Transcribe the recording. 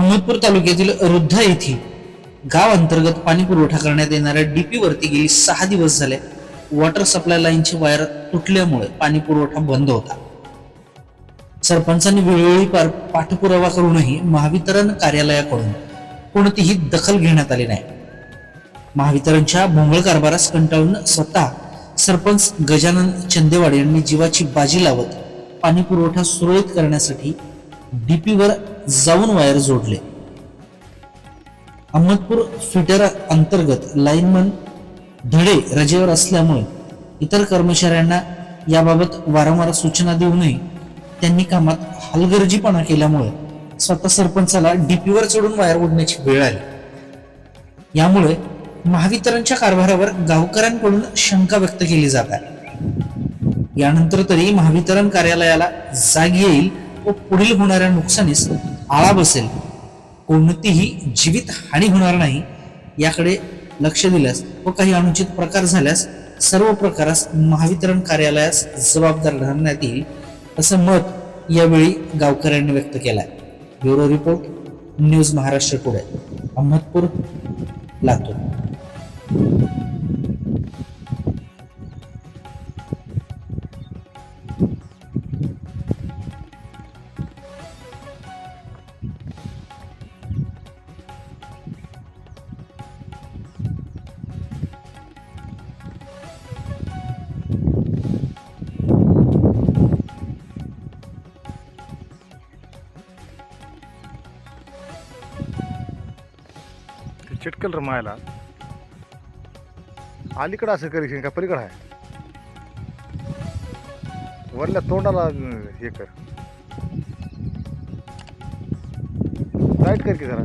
अहमदपूर तालुक्यातील रुद्धा येथील गाव अंतर्गत पाणी पुरवठा करण्यात येणाऱ्या डीपी वरती गेली सहा दिवस झाले. वॉटर सप्लाय लाईनची वायर तुटल्यामुळे पाणी पुरवठा बंद होता. सरपंचांनी वेळोवेळी पार- पाठपुरावा करूनही महावितरण कार्यालयाकडून कोणतीही दखल घेण्यात आली नाही. महावितरणच्या भोंगळ कारभारास कंटाळून स्वतः सरपंच गजानन चंदेवाड यांनी जीवाची बाजी लावत पाणी पुरवठा सुरळीत करण्यासाठी डीपीवर जाऊन वायर जोडले. अहमदपूर फिटर अंतर्गत लाईनमन धडे रजेवर असल्यामुळे इतर कर्मचाऱ्यांना याबाबत वारंवार सूचना देऊनही त्यांनी कामात हलगर्जीपणा केल्यामुळे स्वतः सरपंचाला डीपीवर चढून वायर ओढण्याची वेळ आली. यामुळे महावितरणच्या कारभारावर गावकऱ्यांकडून शंका व्यक्त केली जात आहे. यानंतर तरी महावितरण कार्यालयाला जाग येईल व पुढील होणाऱ्या नुकसानीस आळा बसेल. कोणतीही जीवित हानी होणार नाही याकडे लक्ष दिल्यास व काही अनुचित प्रकार झाल्यास सर्व प्रकारास महावितरण कार्यालयास जबाबदार धरण्यात येईल असं मत यावेळी गावकऱ्यांनी व्यक्त केलंय. Bureau report news Maharashtra today Ahmadpur Latur. Chitkul रमायला. अलीकडं असं करेक्शन का? पलीकडं आहे वरल्या तोंडाला हे कर. टाईट कर की जरा.